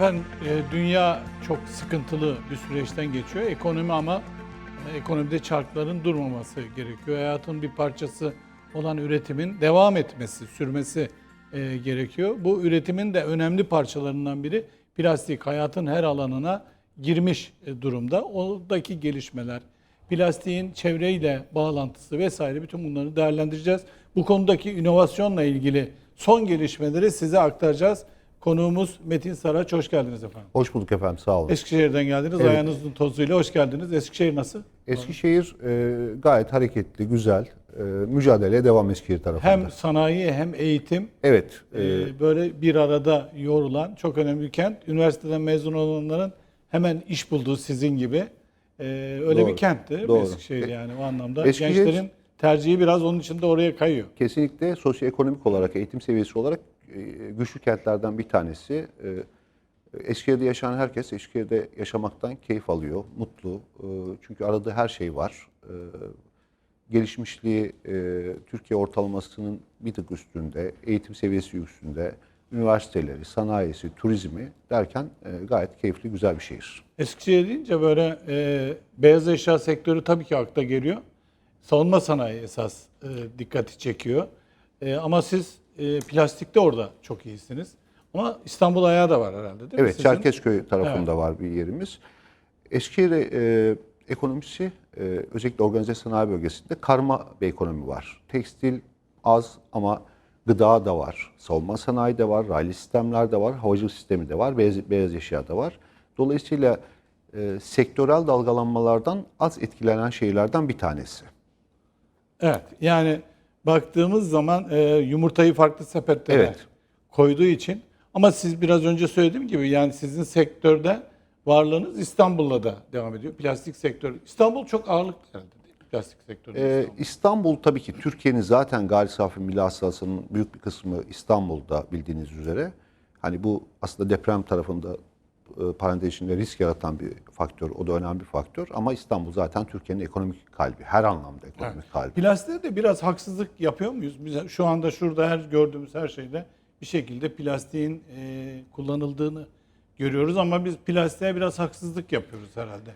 Efendim e, dünya çok sıkıntılı bir süreçten geçiyor. Ekonomi ama e, ekonomide çarkların durmaması gerekiyor. Hayatın bir parçası olan üretimin devam etmesi, sürmesi e, gerekiyor. Bu üretimin de önemli parçalarından biri plastik. Hayatın her alanına girmiş e, durumda. Oradaki gelişmeler, plastiğin çevreyle bağlantısı vesaire bütün bunları değerlendireceğiz. Bu konudaki inovasyonla ilgili son gelişmeleri size aktaracağız. Konuğumuz Metin Saraç. Hoş geldiniz efendim. Hoş bulduk efendim sağ olun. Eskişehir'den geldiniz. Evet. Ayağınızın tozuyla hoş geldiniz. Eskişehir nasıl? Eskişehir e, gayet hareketli, güzel. E, mücadeleye devam Eskişehir tarafında. Hem sanayi hem eğitim Evet. e, e, böyle bir arada yorulan çok önemli bir kent. Üniversiteden mezun olanların hemen iş bulduğu sizin gibi e, öyle Doğru, bir kentti doğru. Eskişehir yani o anlamda. Eskişehir- Gençlerin tercihi biraz onun için de oraya kayıyor. kesinlikle sosyoekonomik olarak, eğitim seviyesi olarak e, güçlü kentlerden bir tanesi. E, Eskişehir'de yaşayan herkes Eskişehir'de yaşamaktan keyif alıyor, mutlu. E, çünkü aradığı her şey var. E, gelişmişliği e, Türkiye ortalamasının bir tık üstünde, eğitim seviyesi üstünde, üniversiteleri, sanayisi, turizmi derken e, gayet keyifli, güzel bir şehir. Eskişehir deyince böyle e, beyaz eşya sektörü tabii ki akla geliyor. Savunma sanayi esas e, dikkati çekiyor. E, ama siz e, plastikte orada çok iyisiniz. Ama İstanbul ayağı da var herhalde değil mi? Evet, sizin? Çerkezköy tarafında var bir yerimiz. Eskişehir e, ekonomisi e, özellikle organize sanayi bölgesinde karma bir ekonomi var. Tekstil az ama gıda da var, savunma sanayi de var, raylı sistemler de var, havacılık sistemi de var, beyaz, beyaz eşya da var. Dolayısıyla e, sektörel dalgalanmalardan az etkilenen şehirlerden bir tanesi. Evet yani baktığımız zaman e, yumurtayı farklı sepetlere Evet. koyduğu için ama siz biraz önce söylediğim gibi yani sizin sektörde varlığınız İstanbul'la da devam ediyor. Plastik sektörü. İstanbul çok ağırlıklı herhalde değil mi? Plastik sektöründe. Ee, İstanbul. İstanbul tabii ki Türkiye'nin zaten gayri safi milli hasılasının büyük bir kısmı İstanbul'da bildiğiniz üzere. Hani bu aslında deprem tarafında parantez içinde risk yaratan bir faktör. O da önemli bir faktör. Ama İstanbul zaten Türkiye'nin ekonomik kalbi. Her anlamda ekonomik kalbi. Plastiğe de biraz haksızlık yapıyor muyuz? Biz şu anda şurada her gördüğümüz her şeyde bir şekilde plastiğin e, kullanıldığını görüyoruz ama biz plastiğe biraz haksızlık yapıyoruz herhalde.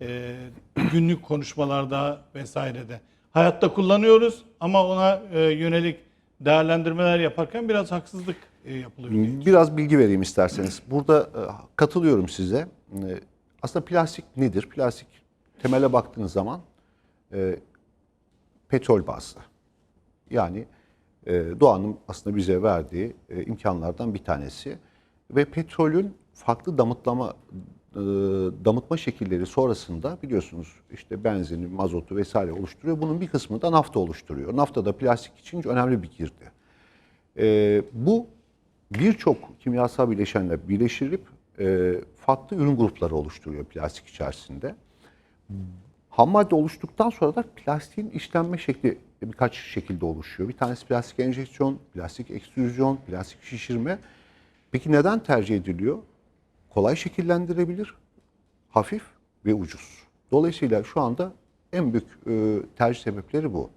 E, günlük konuşmalarda vesairede. Hayatta kullanıyoruz ama ona e, yönelik değerlendirmeler yaparken biraz haksızlık e, yapılıyor. diye. Biraz bilgi vereyim isterseniz. Burada e, katılıyorum size. E, Aslında plastik nedir? Plastik temele baktığınız zaman e, petrol bazlı. Yani e, doğanın aslında bize verdiği e, imkanlardan bir tanesi. Ve petrolün farklı damıtlama e, damıtma şekilleri sonrasında biliyorsunuz işte benzini, mazotu vesaire oluşturuyor. Bunun bir kısmı da nafta oluşturuyor. Nafta da plastik için önemli bir girdi. E, bu birçok kimyasal bileşenle birleştirip e, farklı ürün grupları oluşturuyor plastik içerisinde. Ham madde oluştuktan sonra da plastiğin işlenme şekli birkaç şekilde oluşuyor. Bir tanesi plastik enjeksiyon, plastik ekstrüzyon, plastik şişirme. Peki neden tercih ediliyor? Kolay şekillendirebilir, hafif ve ucuz. Dolayısıyla şu anda en büyük e, tercih sebepleri bu.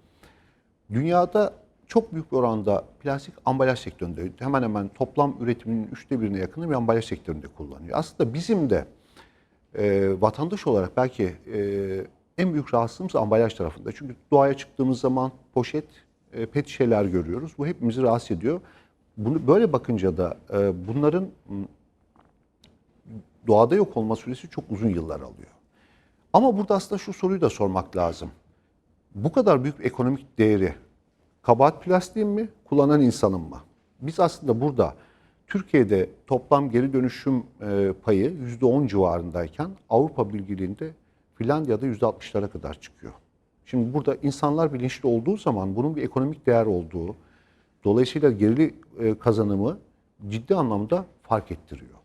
Dünyada çok büyük bir oranda plastik ambalaj sektöründe hemen hemen toplam üretiminin üçte birine yakını bir ambalaj sektöründe kullanıyor. Aslında bizim de e, vatandaş olarak belki e, en büyük rahatsızlığımız ambalaj tarafında. Çünkü doğaya çıktığımız zaman poşet, e, pet şişeler görüyoruz. Bu hepimizi rahatsız ediyor. Bunu böyle bakınca da e, bunların doğada yok olma süresi çok uzun yıllar alıyor. Ama burada aslında şu soruyu da sormak lazım. Bu kadar büyük ekonomik değeri kabahat plastiğin mi, kullanan insanın mı? Biz aslında burada Türkiye'de toplam geri dönüşüm e, payı %10 civarındayken Avrupa Birliği'nde Finlandiya'da %60'lara kadar çıkıyor. Şimdi burada insanlar bilinçli olduğu zaman bunun bir ekonomik değer olduğu, dolayısıyla geri e, kazanımı ciddi anlamda fark ettiriyor.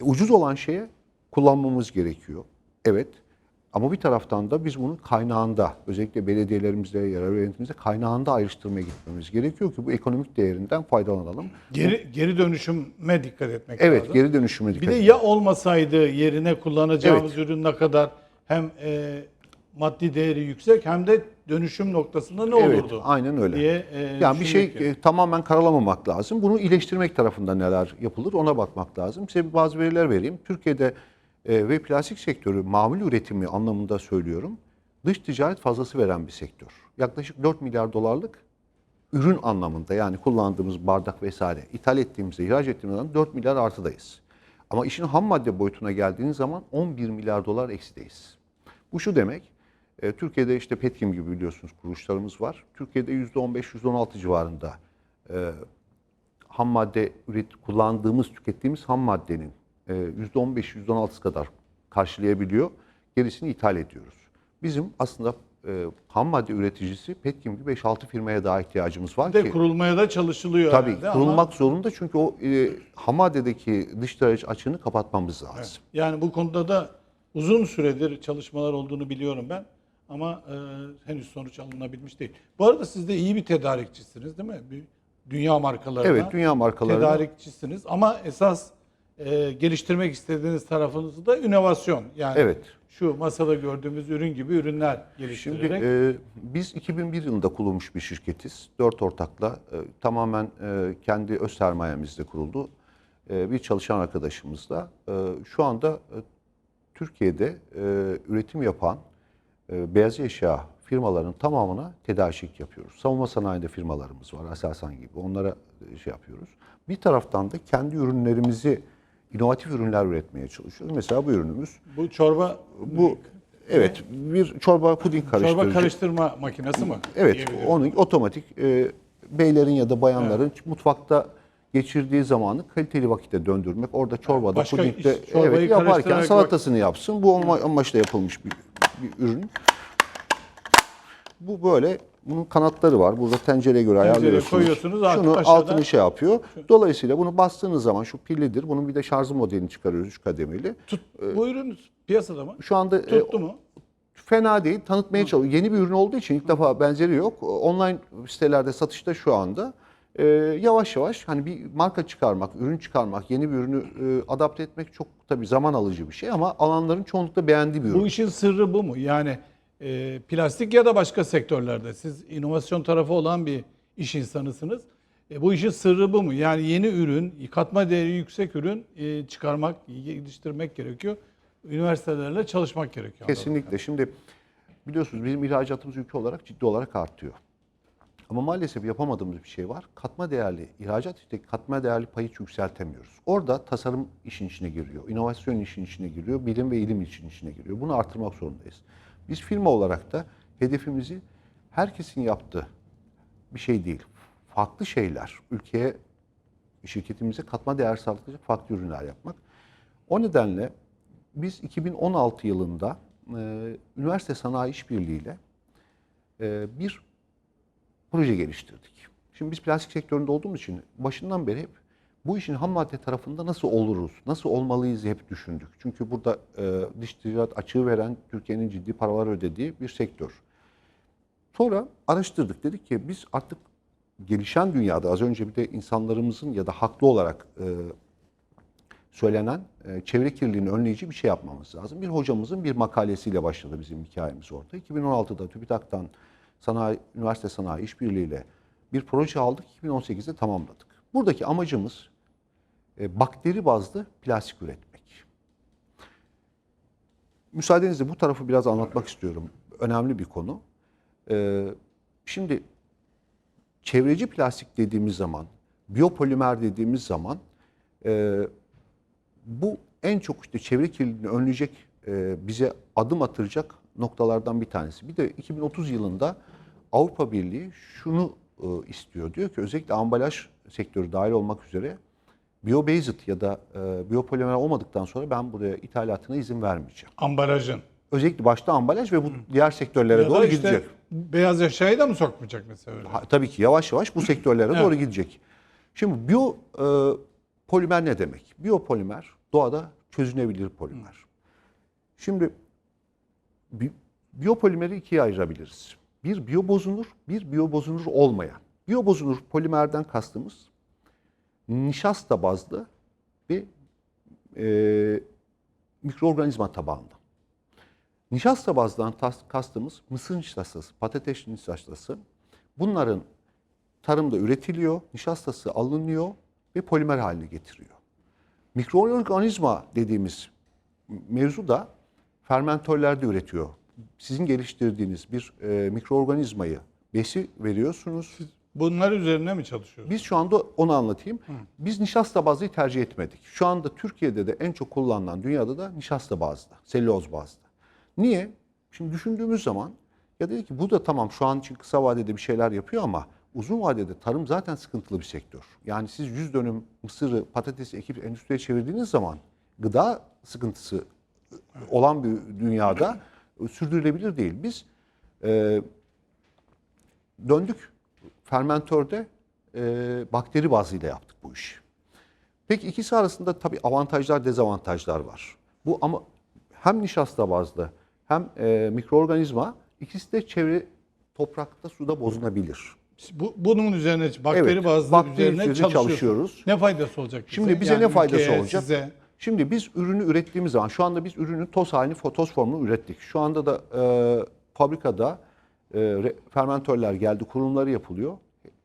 E, ucuz olan şeye kullanmamız gerekiyor. Evet. Ama bir taraftan da biz bunu kaynağında, özellikle belediyelerimizde, yerel yönetimimizde kaynağında ayrıştırmaya gitmemiz gerekiyor ki bu ekonomik değerinden faydalanalım. Geri, geri dönüşüme dikkat etmek Evet, lazım. geri dönüşüme Bir dikkat de edelim. ya olmasaydı yerine kullanacağımız ürün ne kadar hem e, maddi değeri yüksek hem de dönüşüm noktasında ne Evet, olurdu? aynen öyle. Diye, e, yani bir şey e, tamamen karalamamak lazım. Bunu iyileştirmek tarafında neler yapılır ona bakmak lazım. Size bazı veriler vereyim. Türkiye'de e, ve plastik sektörü mamul üretimi anlamında söylüyorum. Dış ticaret fazlası veren bir sektör. Yaklaşık 4 milyar dolarlık ürün anlamında yani kullandığımız bardak vesaire ithal ettiğimizde, ihraç ettiğimizde 4 milyar artıdayız. Ama işin ham madde boyutuna geldiğiniz zaman 11 milyar dolar eksideyiz. Bu şu demek, e, Türkiye'de işte Petkim gibi biliyorsunuz kuruluşlarımız var. Türkiye'de %15-%16 civarında e, ham madde üret kullandığımız, tükettiğimiz ham maddenin %15-%16 kadar karşılayabiliyor. Gerisini ithal ediyoruz. Bizim aslında e, ham madde üreticisi Petkim gibi 5-6 firmaya daha ihtiyacımız var de ki. kurulmaya da çalışılıyor Tabii herhalde kurulmak ama zorunda çünkü o e, ham maddedeki dış ticaret açığını kapatmamız lazım. yani bu konuda da uzun süredir çalışmalar olduğunu biliyorum ben. Ama e, henüz sonuç alınabilmiş değil. Bu arada siz de iyi bir tedarikçisiniz değil mi? Bir dünya markalarına. Evet, dünya markalarına. Tedarikçisiniz ama esas e, geliştirmek istediğiniz tarafınız da inovasyon. Yani Evet. şu masada gördüğümüz ürün gibi ürünler Şimdi geliştirerek. e, biz 2001 yılında kurulmuş bir şirketiz. Dört ortakla e, tamamen e, kendi öz sermayemizde kuruldu. E, bir çalışan arkadaşımızla. E, şu anda e, Türkiye'de e, üretim yapan e, beyaz eşya firmaların tamamına tedarikçilik yapıyoruz. Savunma sanayinde firmalarımız var, Aselsan gibi. Onlara e, şey yapıyoruz. Bir taraftan da kendi ürünlerimizi inovatif ürünler üretmeye çalışıyoruz. Mesela bu ürünümüz bu çorba bu evet bir çorba puding karıştırıcı. çorba karıştırma makinesi mi? Evet, onun otomatik e, beylerin ya da bayanların mutfakta geçirdiği zamanı kaliteli vakitte döndürmek. Orada çorbada, Başka pudingde iş- evet, yaparken salatasını yapsın. Bu ama- amaçla yapılmış bir, bir ürün. Bu böyle bunun kanatları var. Burada tencereye göre ayarlıyorsunuz. koyuyorsunuz, artık Şunu aşağıdan- altını şey yapıyor. Dolayısıyla bunu bastığınız zaman şu pillidir. Bunun bir de şarjı modelini çıkarıyoruz 3 kademeli. Tut, bu ürün piyasada mı? Şu anda e, Tuttu mu? fena değil. Tanıtmaya çalışıyor. Yeni bir ürün olduğu için ilk defa benzeri yok. Online sitelerde satışta şu anda. Ee, yavaş yavaş hani bir marka çıkarmak, ürün çıkarmak, yeni bir ürünü e, adapte etmek çok tabii zaman alıcı bir şey ama alanların çoğunlukla beğendiği bir ürün. Bu işin sırrı bu mu? Yani e, plastik ya da başka sektörlerde siz inovasyon tarafı olan bir iş insanısınız. E, bu işin sırrı bu mu? Yani yeni ürün, katma değeri yüksek ürün e, çıkarmak, geliştirmek gerekiyor. Üniversitelerle çalışmak gerekiyor. Kesinlikle. Şimdi biliyorsunuz bizim ihracatımız ülke olarak ciddi olarak artıyor. Ama maalesef yapamadığımız bir şey var. Katma değerli, ihracat işte katma değerli payı yükseltemiyoruz. Orada tasarım işin içine giriyor, inovasyon işin içine giriyor, bilim ve ilim işin içine giriyor. Bunu artırmak zorundayız. Biz firma olarak da hedefimizi herkesin yaptığı bir şey değil. Farklı şeyler, ülkeye, şirketimize katma değer sağlayacak farklı ürünler yapmak. O nedenle biz 2016 yılında e, Üniversite Sanayi İşbirliği ile e, bir proje geliştirdik. Şimdi biz plastik sektöründe olduğumuz için başından beri hep bu işin ham madde tarafında nasıl oluruz, nasıl olmalıyız hep düşündük. Çünkü burada e, dış ticaret açığı veren Türkiye'nin ciddi paralar ödediği bir sektör. Sonra araştırdık. Dedik ki biz artık gelişen dünyada az önce bir de insanlarımızın ya da haklı olarak e, söylenen e, çevre kirliliğini önleyici bir şey yapmamız lazım. Bir hocamızın bir makalesiyle başladı bizim hikayemiz orada. 2016'da TÜBİTAK'tan Sanayi, Üniversite Sanayi İşbirliği ile bir proje aldık. 2018'de tamamladık. Buradaki amacımız bakteri bazlı plastik üretmek. Müsaadenizle bu tarafı biraz anlatmak istiyorum. Önemli bir konu. E, şimdi çevreci plastik dediğimiz zaman, biyopolimer dediğimiz zaman e, bu en çok işte çevre kirliliğini önleyecek, e, bize adım atıracak noktalardan bir tanesi. Bir de 2030 yılında Avrupa Birliği şunu e, istiyor. Diyor ki özellikle ambalaj sektörü dahil olmak üzere biobased ya da e, biyopolimer olmadıktan sonra ben buraya ithalatına izin vermeyeceğim. Ambalajın. Özellikle başta ambalaj ve bu diğer sektörlere Ya da doğru işte gidecek. Beyaz eşyayı da mı sokmayacak mesela öyle? Ha, tabii ki yavaş yavaş bu sektörlere Evet. doğru gidecek. Şimdi biyo e, polimer ne demek? Biyopolimer doğada çözünebilir polimer. Şimdi bi- biyopolimeri ikiye ayırabiliriz. Bir biyobozunur, bir biyobozunur olmayan. Biyobozunur polimerden kastımız nişasta bazlı bir e, mikroorganizma tabanlı. Nişasta bazdan kastımız mısır nişastası, patates nişastası. Bunların tarımda üretiliyor, nişastası alınıyor ve polimer haline getiriyor. Mikroorganizma dediğimiz mevzu da fermentörlerde üretiyor. Sizin geliştirdiğiniz bir e, mikroorganizmayı besi veriyorsunuz. Bunlar üzerine mi çalışıyorsunuz? Biz şu anda onu anlatayım. Biz nişasta bazlıyı tercih etmedik. Şu anda Türkiye'de de en çok kullanılan dünyada da nişasta bazlı, selüloz bazlı. Niye? Şimdi düşündüğümüz zaman ya dedi ki bu da tamam şu an için kısa vadede bir şeyler yapıyor ama uzun vadede tarım zaten sıkıntılı bir sektör. Yani siz 100 dönüm mısırı, patatesi ekip endüstriye çevirdiğiniz zaman gıda sıkıntısı olan bir dünyada sürdürülebilir değil. Biz e, döndük fermentörde e, bakteri bazıyla yaptık bu işi. Peki ikisi arasında tabii avantajlar dezavantajlar var. Bu ama hem nişasta bazlı hem e, mikroorganizma ikisi de çevre toprakta suda bozulabilir. Bu, bunun üzerine bakteri Evet, bazlı bakteri üzerine üzerine çalışıyoruz. Ne faydası olacak bize? Şimdi bize Yani ne faydası ülkeye, olacak? Size. Şimdi biz ürünü ürettiğimiz zaman şu anda biz ürünün toz halini toz formunu ürettik. Şu anda da e, fabrikada e, re- fermentörler geldi, kurulumları yapılıyor.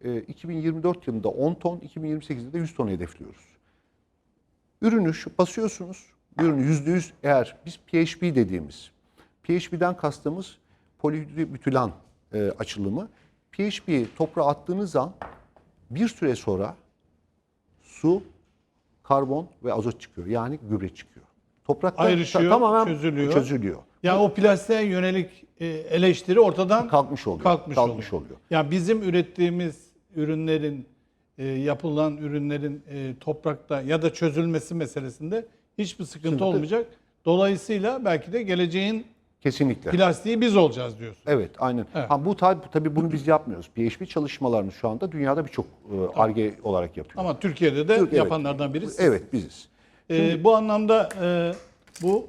E, 2024 yılında 10 ton, 2028'de de 100 ton hedefliyoruz. Ürünü şu basıyorsunuz. Ürünü %100 eğer biz PHP dediğimiz, PHP'den kastımız polihidrobütülan e, açılımı. PHP'yi toprağa attığınız zaman bir süre sonra su, karbon ve azot çıkıyor. Yani gübre çıkıyor. Toprakta Ayrışıyor, tamamen çözülüyor. çözülüyor. Yani o plastiğe yönelik e, eleştiri ortadan Kalkmış oluyor. kalkmış, kalkmış oluyor. oluyor. Yani bizim ürettiğimiz ürünlerin e, yapılan ürünlerin e, toprakta ya da çözülmesi meselesinde hiçbir sıkıntı Sıkıntı- olmayacak. Dolayısıyla belki de geleceğin Kesinlikle. plastiği biz olacağız diyorsun. Evet, aynen. Evet. Ha, bu tabi tabii bunu biz yapmıyoruz. PHP çalışmalarını şu anda dünyada birçok e, ARGE olarak yapıyor. Ama Türkiye'de de Türk- evet. yapanlardan biri siz. Evet, biziz. Ee, bu anlamda e, bu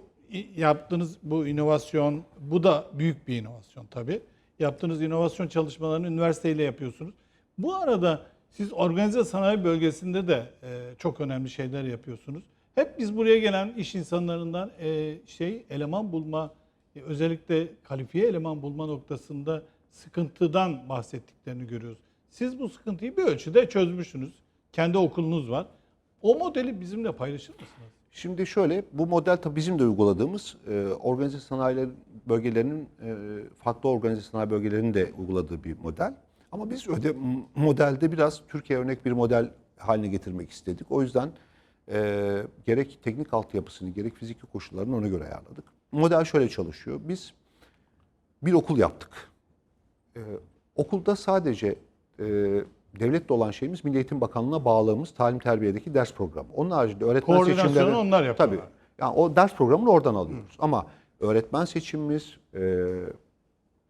yaptığınız bu inovasyon, bu da büyük bir inovasyon tabii. Yaptığınız inovasyon çalışmalarını üniversiteyle yapıyorsunuz. Bu arada siz organize sanayi bölgesinde de e, çok önemli şeyler yapıyorsunuz. Hep biz buraya gelen iş insanlarından e, şey eleman bulma, e, özellikle kalifiye eleman bulma noktasında sıkıntıdan bahsettiklerini görüyoruz. Siz bu sıkıntıyı bir ölçüde çözmüşsünüz. Kendi okulunuz var. O modeli bizimle paylaşır mısınız? Şimdi şöyle, bu model tabii bizim de uyguladığımız e, organize sanayiler bölgelerinin e, farklı organize sanayi bölgelerinin de uyguladığı bir model. Ama biz öde modelde biraz Türkiye örnek bir model haline getirmek istedik. O yüzden e, gerek teknik altyapısını gerek fiziki koşullarını ona göre ayarladık. Model şöyle çalışıyor. Biz bir okul yaptık. Ee, okulda sadece e, devletle olan şeyimiz Milli Eğitim Bakanlığı'na bağlığımız talim terbiyedeki ders programı. Onun haricinde öğretmen seçimleri... onlar yapıyorlar. Tabii. Yani o ders programını oradan alıyoruz. Ama öğretmen seçimimiz, e,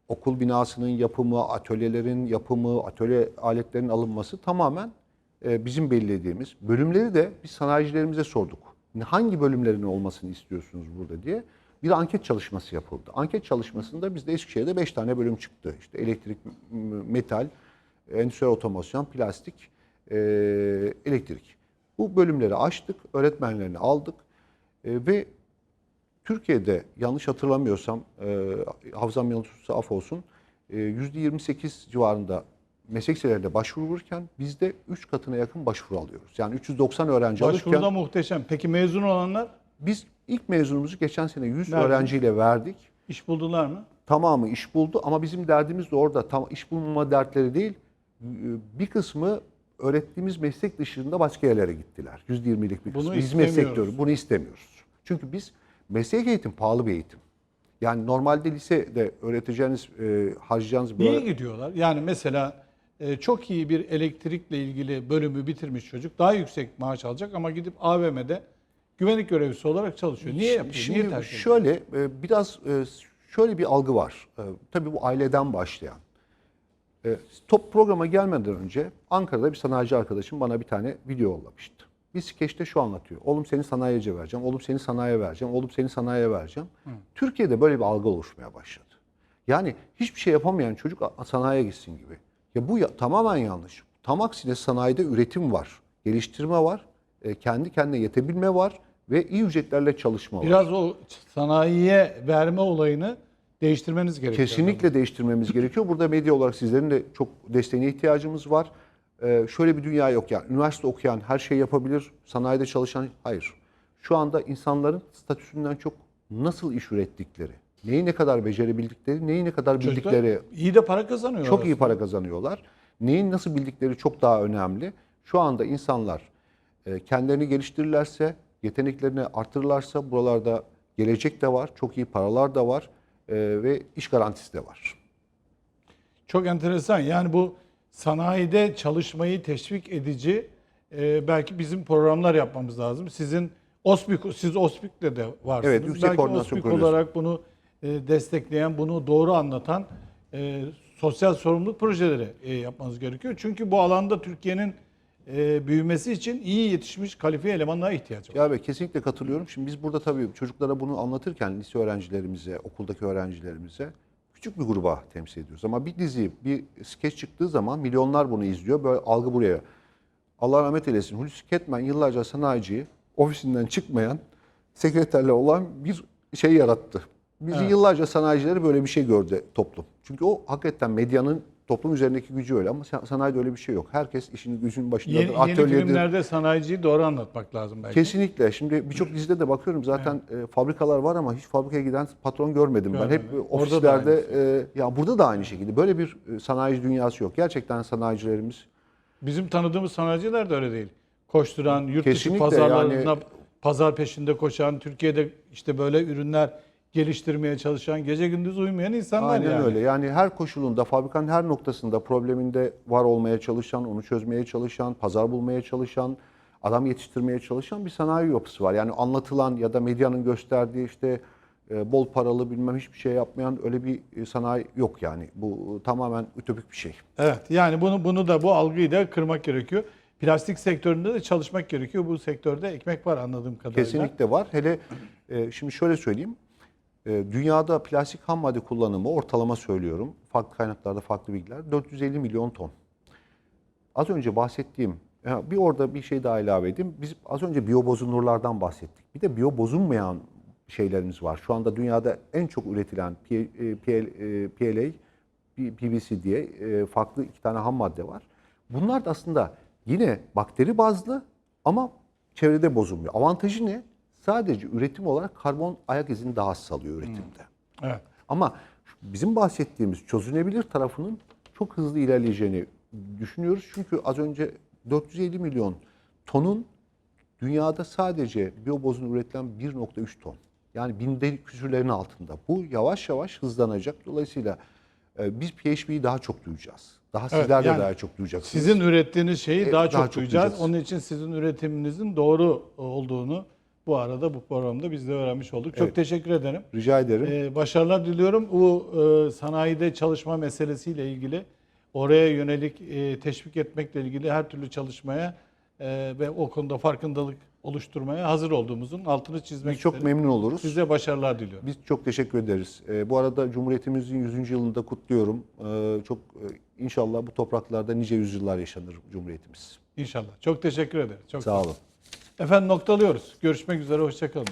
okul binasının yapımı, atölyelerin yapımı, atölye aletlerinin alınması tamamen e, bizim belirlediğimiz. Bölümleri de biz sanayicilerimize sorduk. Hangi bölümlerin olmasını istiyorsunuz burada diye. Bir anket çalışması yapıldı. Anket çalışmasında bizde Eskişehir'de 5 tane bölüm çıktı. İşte elektrik, metal, endüstriyel otomasyon, plastik, e, elektrik. Bu bölümleri açtık, öğretmenlerini aldık E, ve Türkiye'de yanlış hatırlamıyorsam, e, hafızam yanıltırsa af olsun, e, %28 civarında meslek liselerinde başvururken bizde 3 katına yakın başvuru alıyoruz. Yani 390 öğrenci Başvuruda alırken muhteşem. Peki mezun olanlar biz ilk mezunumuzu geçen sene 100 Verdiniz. öğrenciyle verdik. iş buldular mı? Tamamı iş buldu ama bizim derdimiz de orada tam iş bulmama dertleri değil. Bir kısmı öğrettiğimiz meslek dışında başka yerlere gittiler. %20'lik bir kısmı. Hizmet sektörü. Bunu istemiyoruz. Çünkü biz meslek eğitim pahalı bir eğitim. Yani normalde lisede öğreteceğiniz, e, harcayacağınız Niye gidiyorlar? Yani mesela e, çok iyi bir elektrikle ilgili bölümü bitirmiş çocuk daha yüksek maaş alacak ama gidip AVM'de güvenlik görevlisi olarak çalışıyor. Niye yapıyor? Şimdi Niye tercih ediyor? şöyle e, biraz e, şöyle bir algı var. E, Tabii bu aileden başlayan. E, Top programa gelmeden önce Ankara'da bir sanayici arkadaşım bana bir tane video yollamıştı. Bir skeçte şu anlatıyor. Oğlum seni sanayiye vereceğim. Oğlum seni sanayiye vereceğim. Oğlum seni sanayiye vereceğim. Türkiye'de böyle bir algı oluşmaya başladı. Yani hiçbir şey yapamayan çocuk sanayiye gitsin gibi. Ya bu ya, tamamen yanlış. Tam aksine sanayide üretim var, geliştirme var, e, kendi kendine yetebilme var ve iyi ücretlerle çalışma var. Biraz o sanayiye verme olayını değiştirmeniz gerekiyor. Kesinlikle değiştirmemiz gerekiyor. Burada medya olarak sizlerin de çok desteğine ihtiyacımız var. Ee, şöyle bir dünya yok yani. Üniversite okuyan her şeyi yapabilir, sanayide çalışan hayır. Şu anda insanların statüsünden çok nasıl iş ürettikleri, neyi ne kadar becerebildikleri, neyi ne kadar Çocuklar bildikleri iyi de para kazanıyorlar. çok iyi aslında. para kazanıyorlar. Neyin nasıl bildikleri çok daha önemli. Şu anda insanlar e, kendilerini geliştirirlerse, yeteneklerini artırırlarsa buralarda gelecek de var, çok iyi paralar da var ve iş garantisi de var. Çok enteresan. Yani bu sanayide çalışmayı teşvik edici e, belki bizim programlar yapmamız lazım. Sizin OSBİK, siz OSBİK'le de varsınız. Evet, Yüksek belki Koordinasyon OSBİK olarak bunu e, destekleyen, bunu doğru anlatan e, sosyal sorumluluk projeleri e, yapmanız gerekiyor. Çünkü bu alanda Türkiye'nin e, büyümesi için iyi yetişmiş kalifiye elemanlara ihtiyacı var. Ya ve kesinlikle katılıyorum. Şimdi biz burada tabii çocuklara bunu anlatırken lise öğrencilerimize, okuldaki öğrencilerimize küçük bir gruba temsil ediyoruz. Ama bir dizi, bir skeç çıktığı zaman milyonlar bunu izliyor. Böyle algı buraya. Allah rahmet eylesin. Hulusi Ketmen yıllarca sanayici, ofisinden çıkmayan, sekreterle olan bir şey yarattı. Bizi Evet. yıllarca sanayicileri böyle bir şey gördü toplum. Çünkü o hakikaten medyanın toplum üzerindeki gücü öyle ama san- sanayide öyle bir şey yok. Herkes işinin gücünün başındadır. Yeni, yeni atölyedir. filmlerde sanayiciyi doğru anlatmak lazım belki. Kesinlikle. Şimdi birçok dizide de bakıyorum zaten e, fabrikalar var ama hiç fabrikaya giden patron görmedim ben. Görmedim. Hep Orada da ofislerde e, ya burada da aynı şekilde böyle bir e, sanayi dünyası yok. Gerçekten sanayicilerimiz Bizim tanıdığımız sanayiciler de öyle değil. Koşturan, yurt dışı pazarlarına yani- pazar peşinde koşan, Türkiye'de işte böyle ürünler geliştirmeye çalışan, gece gündüz uyumayan insanlar aynen yani. öyle. Yani her koşulunda fabrikanın her noktasında probleminde var olmaya çalışan, onu çözmeye çalışan, pazar bulmaya çalışan, adam yetiştirmeye çalışan bir sanayi yapısı var. Yani anlatılan ya da medyanın gösterdiği işte e, bol paralı bilmem hiçbir şey yapmayan öyle bir e, sanayi yok yani. Bu tamamen ütopik bir şey. Evet yani bunu bunu da bu algıyı da kırmak gerekiyor. Plastik sektöründe de çalışmak gerekiyor. Bu sektörde ekmek var anladığım kadarıyla. Kesinlikle var. Hele e, şimdi şöyle söyleyeyim. E, dünyada plastik ham madde kullanımı ortalama söylüyorum. Farklı kaynaklarda farklı bilgiler. 450 milyon ton. Az önce bahsettiğim bir orada bir şey daha ilave edeyim. Biz az önce biyobozunurlardan bahsettik. Bir de biyobozunmayan şeylerimiz var. Şu anda dünyada en çok üretilen P- e, e, PLA, PVC diye e, farklı iki tane ham madde var. Bunlar da aslında yine bakteri bazlı ama çevrede bozulmuyor. Avantajı ne? Sadece üretim olarak karbon ayak izini daha az salıyor üretimde. Evet. Ama bizim bahsettiğimiz çözünebilir tarafının çok hızlı ilerleyeceğini düşünüyoruz. Çünkü az önce 450 milyon tonun dünyada sadece biyobozun üretilen 1.3 ton. Yani binde küsürlerin altında. Bu yavaş yavaş hızlanacak. Dolayısıyla e, biz PHP'yi daha çok duyacağız. Daha Evet, sizler de yani daha çok duyacaksınız. Sizin ürettiğiniz şeyi E, daha, daha çok, çok duyacağız. duyacağız. Onun için sizin üretiminizin doğru olduğunu bu arada bu programda biz de öğrenmiş olduk. Çok Evet. teşekkür ederim. Rica ederim. Ee, başarılar diliyorum. Bu e, sanayide çalışma meselesiyle ilgili oraya yönelik e, teşvik etmekle ilgili her türlü çalışmaya e, ve o konuda farkındalık oluşturmaya hazır olduğumuzun altını çizmek Biz çok isterim. memnun oluruz. Size başarılar diliyorum. Biz çok teşekkür ederiz. Ee, bu arada Cumhuriyetimizin 100. yılını da kutluyorum. Ee, çok e, inşallah bu topraklarda nice yüzyıllar yaşanır Cumhuriyetimiz. İnşallah. Çok teşekkür ederim. Çok Sağ olun. Efendim noktalıyoruz. Görüşmek üzere. Hoşçakalın.